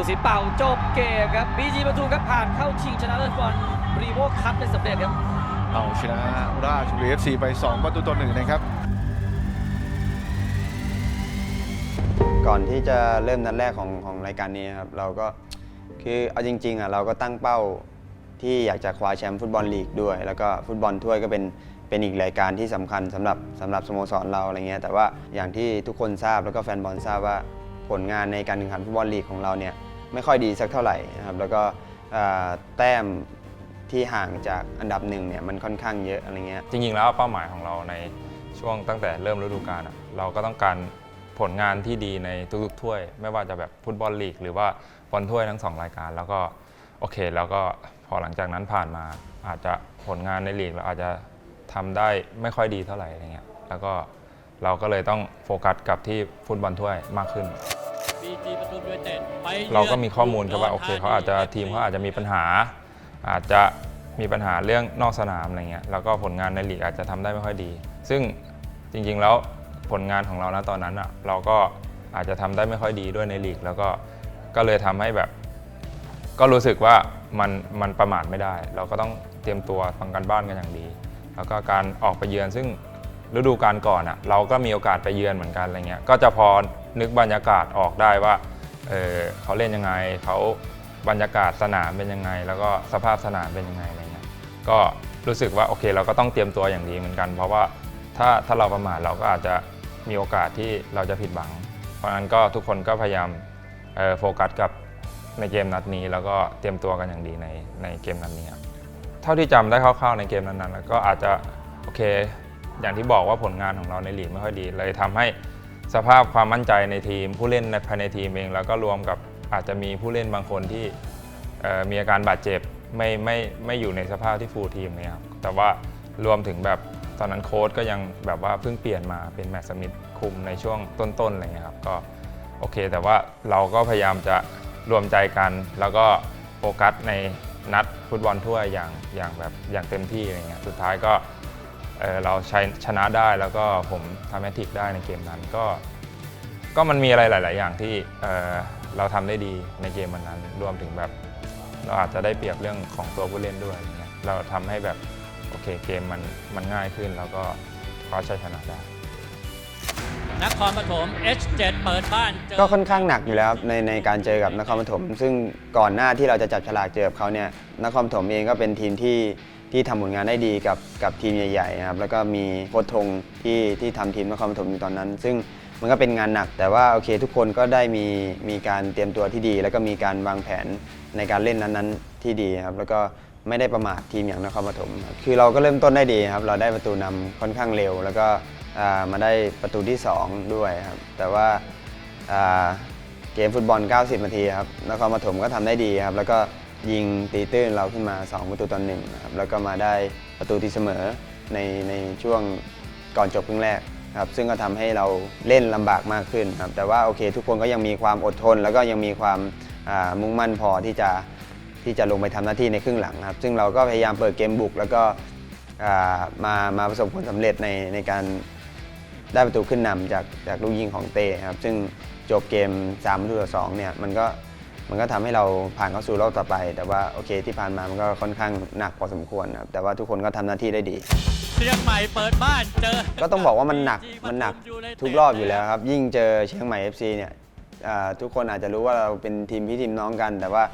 บุษีเป่าจบเกมครับบีจีประตูครับผ่านเข้าชิงชนะเลิศฟุตบอลรีโวคัพได้สำเร็จครับ เอาชนะราชบุรีเอฟซีไป 2 ประตูต่อหนึ่งนะครับ ก่อนที่จะเริ่มนัดแรกของของรายการนี้ครับเราก็คือเอาจริงๆอะเราก็ตั้งเป้าที่อยากจะคว้าแชมป์ฟุตบอลลีกด้วย แล้วก็ฟุตบอลถ้วยก็เป็นเป็นอีกรายการที่สำคัญสำหรับสำหรับสโมสรเราอะไรเงี้ยแต่ว่าอย่างที่ทุกคนทราบแล้วก็แฟนบอลทราบว่าผลงานในการแข่งขันฟุตบอลลีกของเราเนี่ย ไม่ค่อยดีสักเท่าไหร่นะครับแล้วก็แต้มที่ห่างจากอันดับหนึ่งเนี่ยมันค่อนข้างเยอะอะไรเงี้ยจริงๆแล้วเป้าหมายของเราในช่วงตั้งแต่เริ่มฤดูกาลอะเราก็ต้องการผลงานที่ดีในทุกๆถ้วย ไม่ว่าจะแบบฟุตบอลลีก หรือว่าบอลถ้วยทั้งสองรายการ แล้วก็โอเค แล้วก็พอหลังจากนั้นผ่านมาอาจจะผลงานในลีกเราอาจจะทำได้ไม่ค่อยดีเท่าไหร่อะไรเงี้ยแล้วก็เราก็เลยต้องโฟกัสกับที่ฟุตบอลถ้วยมากขึ้น เต็ดไปเราก็มีข้อมูลครับว่าโอเคเขาอาจจะทีมเขาอาจจะมีปัญหา อาจจะมีปัญหาเรื่องนอกสนามอะไรเงี้ยแล้วก็ผลงานในลีกอาจจะทำได้ไม่ค่อยดี ซึ่งจริงๆแล้วผลงานของเรานะตอนนั้นอะเราก็อาจจะทำได้ไม่ค่อยดีด้วยในลีก แล้วก็ก็เลยทำให้แบบ ก็รู้สึกว่ามันมันประมาทไม่ได้ เราก็ต้องเตรียมตัวฟังกันบ้านกันอย่างดี แล้วก็การออกไปเยือนซึ่ง ฤดูกาลก่อนอะเราก็มีโอกาสไปเยือนเหมือนกันอะไรเงี้ยก็จะพอนึกบรรยากาศออกได้ว่าเออเขาเล่นยังไงเขาบรรยากาศสนามเป็นยังไง แล้วก็สภาพสนามเป็นยังไงอะไรเงี้ยก็รู้สึกว่าโอเคเราก็ต้องเตรียมตัวอย่างดีเหมือนกัน เพราะว่าถ้าถ้าเราประมาทเราก็อาจจะมีโอกาสที่เราจะผิดหวัง เพราะฉะนั้นก็ทุกคนก็พยายามโฟกัสกับในเกมนัดนี้ แล้วก็เตรียมตัวกันอย่างดีในในเกมนัดนี้ครับเท่าที่จำได้คร่าวๆในเกมนั้นๆแล้วก็อาจจะโอเค อย่างที่บอกว่าผลงานของเราในลีกไม่ค่อยดี เลยทำให้สภาพความมั่นใจในทีม ผู้เล่นภายในทีมเอง แล้วก็รวมกับอาจจะมีผู้เล่นบางคนที่มีอาการบาดเจ็บไม่ไม่ไม่อยู่ในสภาพที่ฟูลทีมเนี่ยครับแต่ว่ารวมถึงแบบตอนนั้นโค้ชก็ยังแบบว่าเพิ่งเปลี่ยนมาเป็นแมตต์สมิธคุมในช่วงต้นๆอะไรเงี้ยครับก็โอเค แต่ว่าเราก็พยายามจะรวมใจกัน แล้วก็โฟกัสในนัดฟุตบอลทั่วอย่างอย่างแบบอย่างเต็มที่อะไรเงี้ยสุดท้ายก็ เราใช้ชนะได้แล้วก็ผมทำแมทริกได้ในเกมนั้นก็ ก็มันมีอะไรหลาย ๆ อย่างที่เเราทำได้ดีในเกมวันนั้น รวมถึงแบบเราอาจจะได้เปรียบเรื่องของตัวผู้เล่นด้วยเงี้ยเราทำให้แบบโอเคเกมมันมันง่ายขึ้นแล้วก็คว้าชัยชนะได้ นครปฐม H7 เปิดบ้านเจอก็ค่อนข้างหนักอยู่แล้วครับในในการเจอกับนครปฐมซึ่งก่อนหน้าที่เราจะจับฉลากเจอกับเขาเนี่ยนครปฐมเองก็เป็นทีมที่ที่ทำผลงานได้ดีกับกับทีมใหญ่ๆนะครับแล้วก็มีโค้ชทงที่ที่ทำทีมนครปฐมอยู่ตอนนั้น ซึ่งมันก็เป็นงานหนัก แต่ว่าโอเค ทุกคนก็ได้มีมีการเตรียมตัวที่ดี แล้วก็มีการวางแผนในการเล่นนั้นๆที่ดีครับแล้วก็ไม่ได้ประมาททีมอย่างนครปฐมครับคือเราก็เริ่มต้นได้ดีครับเราได้ประตูนำค่อนข้างเร็ว แล้วก็ มาได้ประตูที่ 2 ด้วยครับ แต่ว่าาเกมฟุตบอล 90 นาทีครับนครปฐมก็ทำได้ดีครับ แล้วก็ยิงตีตื้นเราขึ้นมา 2 ประตูต่อหนึ่งครับ แล้วก็มาได้ประตูที่เสมอในในช่วงก่อนจบครึ่งแรกครับ ซึ่งก็ทำให้เราเล่นลำบากมากขึ้นครับ แต่ว่าโอเค ทุกคนก็ยังมีความอดทน แล้วก็ยังมีความามุ่งมั่นพอที่จะที่จะลงไปทำหน้าที่ในครึ่งหลังครับ ซึ่งเราก็พยายามเปิดเกมบุก แล้วก็ามามาประสบผลสำเร็จในในการ ได้ประตูขึ้นนำจากจากลูกยิงของเต้ครับ ซึ่งจบเกม3ประตูต่อ2เนี่ยมันก็มันก็ทำให้เราผ่านเข้าสู่รอบต่อไป แต่ว่าโอเคที่ผ่านมามันก็ค่อนข้างหนักพอสมควรครับแต่ว่าทุกคนก็ทำหน้าที่ได้ดีเชียงใหม่เปิดบ้านเจอ ก็ต้องบอกว่ามันหนักมันหนักทุกรอบอยู่แล้วครับ ยิ่งเจอเชียงใหม่ FC เนี่ยอ่าทุกคนอาจจะรู้ว่าเราเป็นทีมพี่ทีมน้องกัน แต่ว่า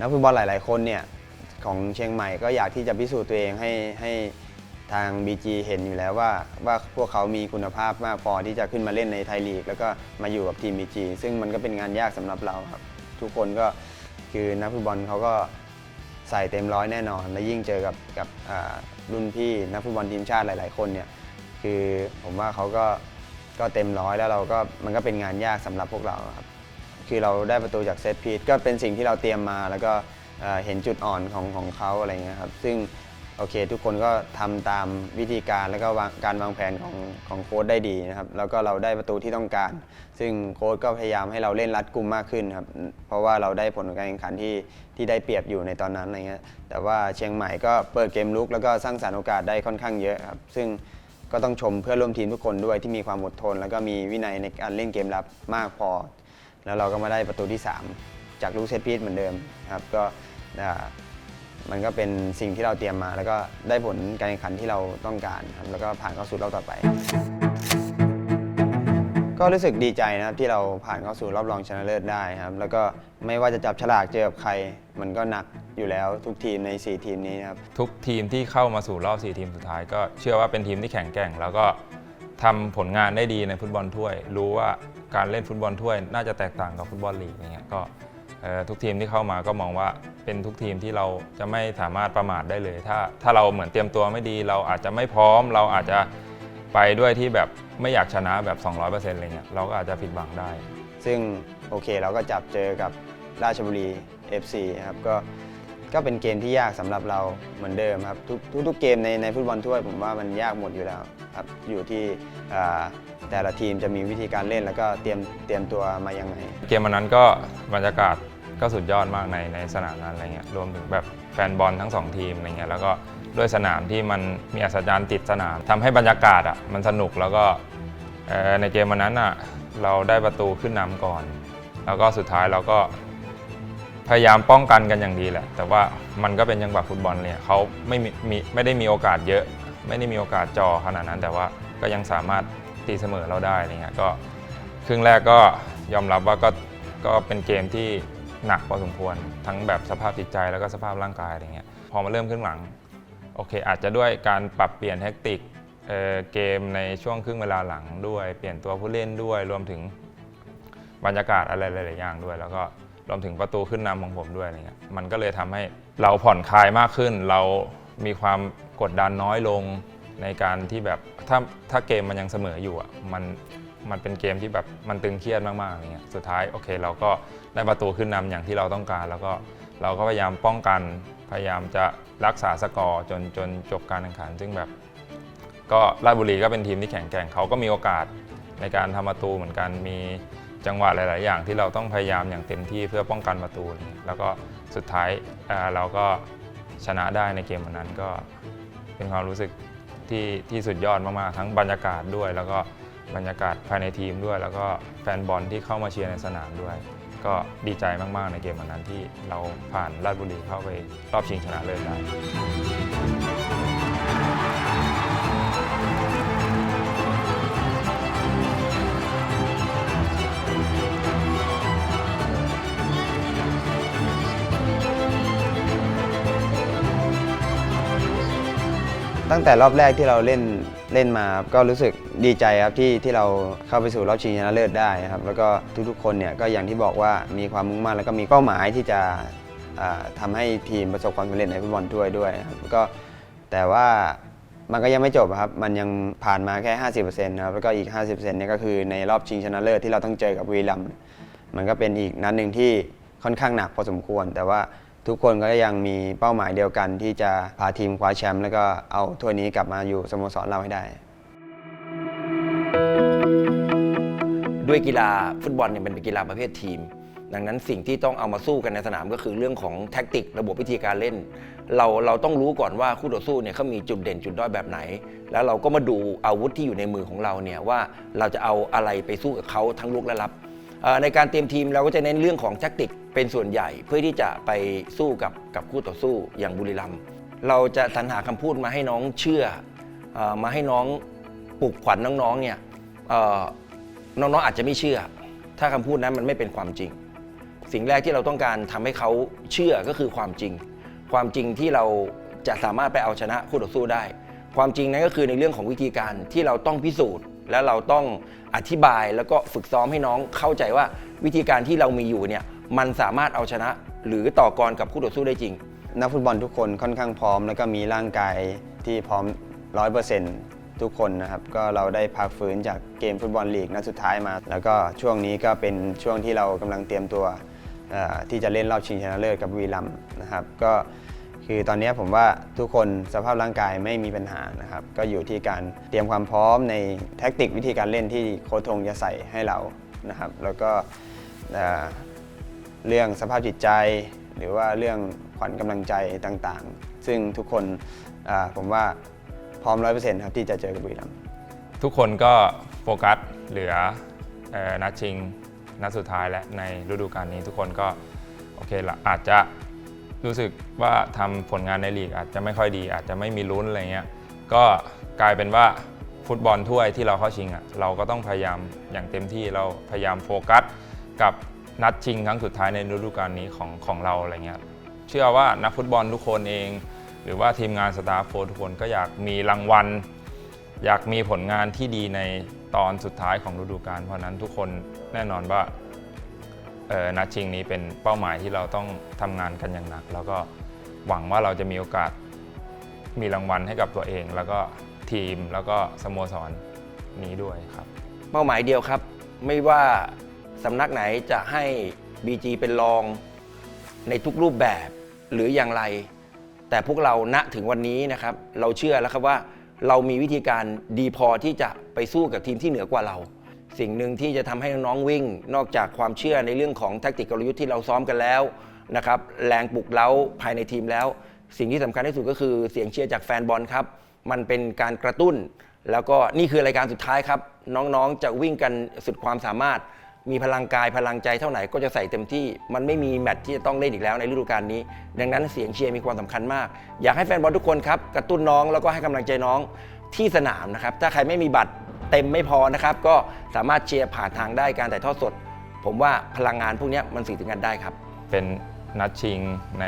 นักฟุตบอลหลาย ๆ คนเนี่ยของเชียงใหม่ก็อยากที่จะพิสูจน์ตัวเองให้ให้ ทาง BG เห็นอยู่แล้วว่าว่าพวกเขามีคุณภาพมากพอที่จะขึ้นมาเล่นในไทยลีก แล้วก็มาอยู่กับทีม BG ซึ่งมันก็เป็นงานยากสำหรับเราครับ ทุกคนก็คือนักฟุตบอลเขาก็ใส่เต็มร้อยแน่นอน และยิ่งเจอกับกับอ่ารุ่นพี่นักฟุตบอลทีมชาติหลาย ๆ คนเนี่ยคือผมว่าเขาก็ก็เต็มร้อยแล้วเราก็มันก็เป็นงานยากสำหรับพวกเราครับคือเราได้ประตูจากเซตพีทก็เป็นสิ่งที่เราเตรียมมา แล้วก็เห็นจุดอ่อนของของเขาอะไรเงี้ยครับซึ่ง โอเค ทุกคนก็ทำตามวิธีการแล้วก็การวางแผนของของโค้ชได้ดีนะครับ แล้วก็เราได้ประตูที่ต้องการ ซึ่งโค้ชก็พยายามให้เราเล่นรัดกุมมากขึ้นครับ เพราะว่าเราได้ผลการแข่งขันที่ที่ได้เปรียบอยู่ในตอนนั้นอะไรเงี้ย แต่ว่าเชียงใหม่ก็เปิดเกมลุกแล้วก็สร้างสรรค์โอกาสได้ค่อนข้างเยอะครับ ซึ่งก็ต้องชมเพื่อร่วมทีมทุกคนด้วยที่มีความอดทน แล้วก็มีวินัยในการเล่นเกมรับมากพอ แล้วเราก็มาได้ประตูที่ 3 จากลูกเซตพีซเหมือนเดิมครับ ก็อ่า มันก็เป็นสิ่งที่เราเตรียมมา แล้วก็ได้ผลการแข่งขันที่เราต้องการครับแล้วก็ผ่านเข้าสู่รอบต่อไป ก็รู้สึกดีใจนะครับที่เราผ่านเข้าสู่รอบรองชนะเลิศได้ครับแล้วก็ไม่ว่าจะจับฉลากเจอกับใคร มันก็หนักอยู่แล้วทุกทีมใน 4 ทีมนี้ครับทุกทีมที่เข้ามาสู่รอบ 4 ทีมสุดท้าย ก็เชื่อว่าเป็นทีมที่แข็งแกร่ง แล้วก็ทำผลงานได้ดีในฟุตบอลถ้วย รู้ว่าการเล่นฟุตบอลถ้วย น่าจะแตกต่างกับฟุตบอลลีกอย่างเงี้ยก็ ทุกทีมที่เข้ามาก็มองว่าเป็นทุกทีมที่เราจะไม่สามารถประมาทได้เลย ถ้าถ้าเราเหมือนเตรียมตัวไม่ดี เราอาจจะไม่พร้อม เราอาจจะไปด้วยที่แบบไม่อยากชนะแบบ 200%อะไรเงี้ยเราก็อาจจะผิดหวังได้ ซึ่งโอเคเราก็จับเจอกับราชบุรี FC ครับก็ก็เป็นเกมที่ยากสำหรับเราเหมือนเดิมครับทุกทุกทุกเกมในในฟุตบอลถ้วยผมว่ามันยากหมดอยู่แล้วครับอยู่ที่อ่าแต่ละทีมจะมีวิธีการเล่นแล้วก็เตรียมเตรียมตัวมายังไง เกมวันนั้นก็บรรยากาศ ก็สุดยอดมากในในสนามนั้นอะไรเงี้ยรวมถึงแบบแฟนบอลทั้งสองทีมอะไรเงี้ยแล้วก็ด้วยสนามที่มันมีอัศจรรย์ติดสนามทำให้บรรยากาศอะมันสนุกแล้วก็ในเกมวันนั้นอะเราได้ประตูขึ้นนำก่อน แล้วก็สุดท้ายเราก็พยายามป้องกันกันอย่างดีแหละ แต่ว่ามันก็เป็นจังหวะฟุตบอลเนี่ยเขาไม่มีมีไม่ได้มีโอกาสเยอะ ไม่ได้มีโอกาสจอขนาดนั้น แต่ว่าก็ยังสามารถตีเสมอเราได้อะไรเงี้ยก็ครึ่งแรกก็ยอมรับว่าก็ก็เป็นเกมที่ หนักพอสมควร ทั้งแบบสภาพจิตใจแล้วก็สภาพร่างกายอะไรเงี้ยพอมาเริ่มครึ่งหลังโอเค อาจจะด้วยการปรับเปลี่ยนแทคติกเเกมในช่วงครึ่งเวลาหลังด้วยเปลี่ยนตัวผู้เล่นด้วยรวมถึงบรรยากาศอะไรหลาย ๆ อย่างด้วย แล้วก็รวมถึงประตูขึ้นนำของผมด้วยอะไรเงี้ยมันก็เลยทำให้เราผ่อนคลายมากขึ้น เรามีความกดดันน้อยลงในการที่แบบถ้าถ้าเกมมันยังเสมออยู่อะมัน มันเป็นเกมที่แบบมันตึงเครียดมากๆอย่างเงี้ยสุดท้ายโอเค เราก็ได้ประตูขึ้นนำอย่างที่เราต้องการ แล้วก็เราก็พยายามป้องกันพยายามจะรักษาสกอร์จนจนจบการแข่งขัน ซึ่งแบบ ก็ราชบุรีก็เป็นทีมที่แข็งแกร่งเขาก็มีโอกาสในการทำประตูเหมือนกันมีจังหวะหลาย ๆ อย่างที่เราต้องพยายามอย่างเต็มที่เพื่อป้องกันประตู แล้วก็สุดท้ายเออเราก็ชนะได้ในเกมวันนั้นก็เป็นความรู้สึกที่ที่สุดยอดมาก ๆ ทั้งบรรยากาศด้วยแล้วก็ บรรยากาศภายในทีมด้วย แล้วก็แฟนบอลที่เข้ามาเชียร์ในสนามด้วย ก็ดีใจมาก ๆ ในเกมวันนั้นที่เราผ่านราชบุรีเข้าไปรอบชิงชนะเลิศได้ ตั้งแต่รอบแรกที่เราเล่นเล่นมาก็รู้สึกดีใจครับที่ที่เราเข้าไปสู่รอบชิงชนะเลิศได้ครับแล้วก็ทุกๆ คนเนี่ยก็อย่างที่บอกว่ามีความมุ่งมั่นแล้วก็มีเป้าหมายที่จะทำาให้ทีมประสบความสำเร็จในฟุตบอลถ้วยด้วยครับก็แต่ว่ามันก็ยังไม่จบครับ มันยังผ่านมาแค่ 50%นะครับ แล้วก็อีก 50%เนี่ยก็คือในรอบชิงชนะเลิศที่เราต้องเจอกับบุรีรัม มันก็เป็นอีกนัดหนึ่งที่ค่อนข้างหนักพอสมควร แต่ว่า ทุกคนก็ยังมีเป้าหมายเดียวกัน ที่จะพาทีมคว้าแชมป์แล้วก็เอาถ้วยนี้กลับมาอยู่สโมสรเราให้ได้ ด้วยกีฬาฟุตบอลเนี่ยมันเป็นกีฬาประเภททีม ดังนั้นสิ่งที่ต้องเอามาสู้กันในสนามก็คือเรื่องของแท็กติก ระบบวิธีการเล่น เราเราต้องรู้ก่อนว่าคู่ต่อสู้เนี่ยเขามีจุดเด่นจุดด้อยแบบไหน แล้วเราก็มาดูอาวุธที่อยู่ในมือของเราเนี่ยว่าเราจะเอาอะไรไปสู้กับเขาทั้งลุกและรับในการเตรียมทีมเราก็จะเน้นเรื่องของแท็กติก เป็นส่วนใหญ่เพื่อที่จะไปสู้กับกับคู่ต่อสู้อย่างบุรีรัมย์เราจะสรรหาคำพูดมาให้น้องเชื่ออมาให้น้องปลุกขวัญน้องๆเนี่ยน้องๆอาจจะไม่เชื่อ ถ้าคำพูดนั้นมันไม่เป็นความจริง สิ่งแรกที่เราต้องการทำให้เขาเชื่อก็คือความจริง ความจริงที่เราจะสามารถไปเอาชนะคู่ต่อสู้ได้ ความจริงนั้นก็คือในเรื่องของวิธีการที่เราต้องพิสูจน์และเราต้องอธิบายแล้วก็ฝึกซ้อมให้น้องเข้าใจว่าวิธีการที่เรามีอยู่เนี่ย มันสามารถเอาชนะ หรือต่อกรกับคู่ต่อสู้ได้จริง นักฟุตบอลทุกคนค่อนข้างพร้อม แล้วก็มีร่างกายที่พร้อม 100%ทุกคนนะครับ ก็เราได้พักฟื้นจากเกมฟุตบอลลีกนัดสุดท้ายมา แล้วก็ช่วงนี้ก็เป็นช่วงที่เรากำลังเตรียมตัวที่จะเล่นรอบชิงชนะเลิศกับบุรีรัมนะครับ ก็คือตอนนี้ผมว่าทุกคนสภาพร่างกายไม่มีปัญหานะครับ ก็อยู่ที่การเตรียมความพร้อมในแท็กติกวิธีการเล่นที่โค้ชทงจะใส่ให้เรานะครับ แล้วก็ เรื่องสภาพจิตใจ หรือว่าเรื่องขวัญกำลังใจต่างๆ ซึ่งทุกคนผมว่าพร้อมร้อยเปอร์เซ็นต์ครับที่จะเจอกับบุรีรัมย์ทุกคนก็โฟกัสเหลือนัดชิงนัดสุดท้ายและในฤดูกาลนี้ทุกคนก็โอเคละอาจจะรู้สึกว่าทำผลงานในลีกอาจจะไม่ค่อยดี อาจจะไม่มีลุ้นอะไรเงี้ยก็กลายเป็นว่าฟุตบอลถ้วยที่เราเข้าชิงอะเราก็ต้องพยายามอย่างเต็มที่เราพยายามโฟกัสกับ นัดชิงครั้งสุดท้ายในฤดูกาลนี้ของของเราอะไรเงี้ยเชื่อว่านักฟุตบอลทุกคนเอง หรือว่าทีมงานสตาฟโค้ชทุกคนก็อยากมีรางวัล อยากมีผลงานที่ดีในตอนสุดท้ายของฤดูกาลเพราะนั้นทุกคนแน่นอนว่านัดชิงนี้เป็นเป้าหมายที่เราต้องทำงานกันอย่างหนัก แล้วก็หวังว่าเราจะมีโอกาสมีรางวัลให้กับตัวเอง แล้วก็ทีมแล้วก็สโมสรนี้ด้วยครับ เป้าหมายเดียวครับ ไม่ว่า สำนักไหนจะให้ BG เป็นรองในทุกรูปแบบหรืออย่างไร แต่พวกเราณถึงวันนี้นะครับ เราเชื่อแล้วครับว่าเรามีวิธีการดีพอที่จะไปสู้กับทีมที่เหนือกว่าเรา สิ่งหนึ่งที่จะทำให้น้องวิ่ง นอกจากความเชื่อในเรื่องของแทคติกกลยุทธ์ที่เราซ้อมกันแล้วนะครับแรงปลุกเล้าภายในทีมแล้ว สิ่งที่สำคัญที่สุดก็คือเสียงเชียร์จากแฟนบอลครับ มันเป็นการกระตุ้น แล้วก็นี่คือรายการสุดท้ายครับ น้องๆจะวิ่งกันสุดความสามารถ มีพลังกายพลังใจเท่าไหร่ก็จะใส่เต็มที่ มันไม่มีแมตช์ที่จะต้องเล่นอีกแล้วในฤดูกาลนี้ ดังนั้นเสียงเชียร์มีความสำคัญมาก อยากให้แฟนบอลทุกคนครับกระตุ้นน้องแล้วก็ให้กำลังใจน้องที่สนามนะครับถ้าใครไม่มีบัตรเต็มไม่พอนะครับก็สามารถเชียร์ผ่านทางได้การถ่ายทอดสด ผมว่าพลังงานพวกนี้มันสื่อถึงกันได้ครับ เป็นนัดชิงใน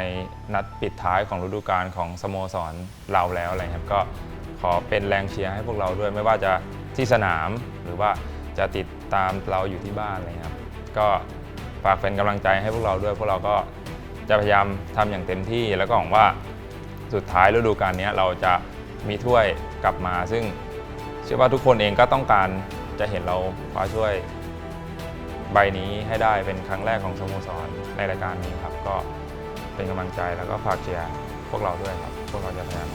นัดปิดท้ายของฤดูกาลของสโมสรเราแล้วอะไรครับก็ขอเป็นแรงเชียร์ให้พวกเราด้วยไม่ว่าจะที่สนามหรือว่า จะติดตามเราอยู่ที่บ้านอะไรครับ ก็ฝากเป็นกำลังใจให้พวกเราด้วย พวกเราก็จะพยายามทำอย่างเต็มที่ แล้วก็หวังว่าสุดท้ายฤดูกาลนี้เราจะมีถ้วยกลับมา ซึ่งเชื่อว่าทุกคนเองก็ต้องการจะเห็นเราคว้าถ้วยใบนี้ให้ได้เป็นครั้งแรกของสโมสรในรายการนี้ครับ ก็เป็นกำลังใจแล้วก็ฝากเชียร์พวกเราด้วยครับ พวกเราจะพยายาม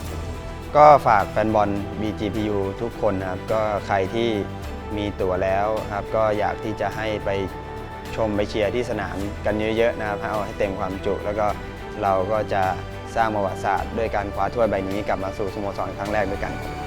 ก็ฝากแฟนบอล BGPU ทุกคนนะครับ ก็ใครที่ มีตั๋วแล้วครับก็อยากที่จะให้ไปชมไปเชียร์ที่สนามกันเยอะๆนะครับเอาให้เต็มความจุ แล้วก็เราก็จะสร้างประวัติศาสตร์ด้วยการคว้าถ้วยใบนี้กลับมาสู่สโมสรครั้งแรกด้วยกันครับ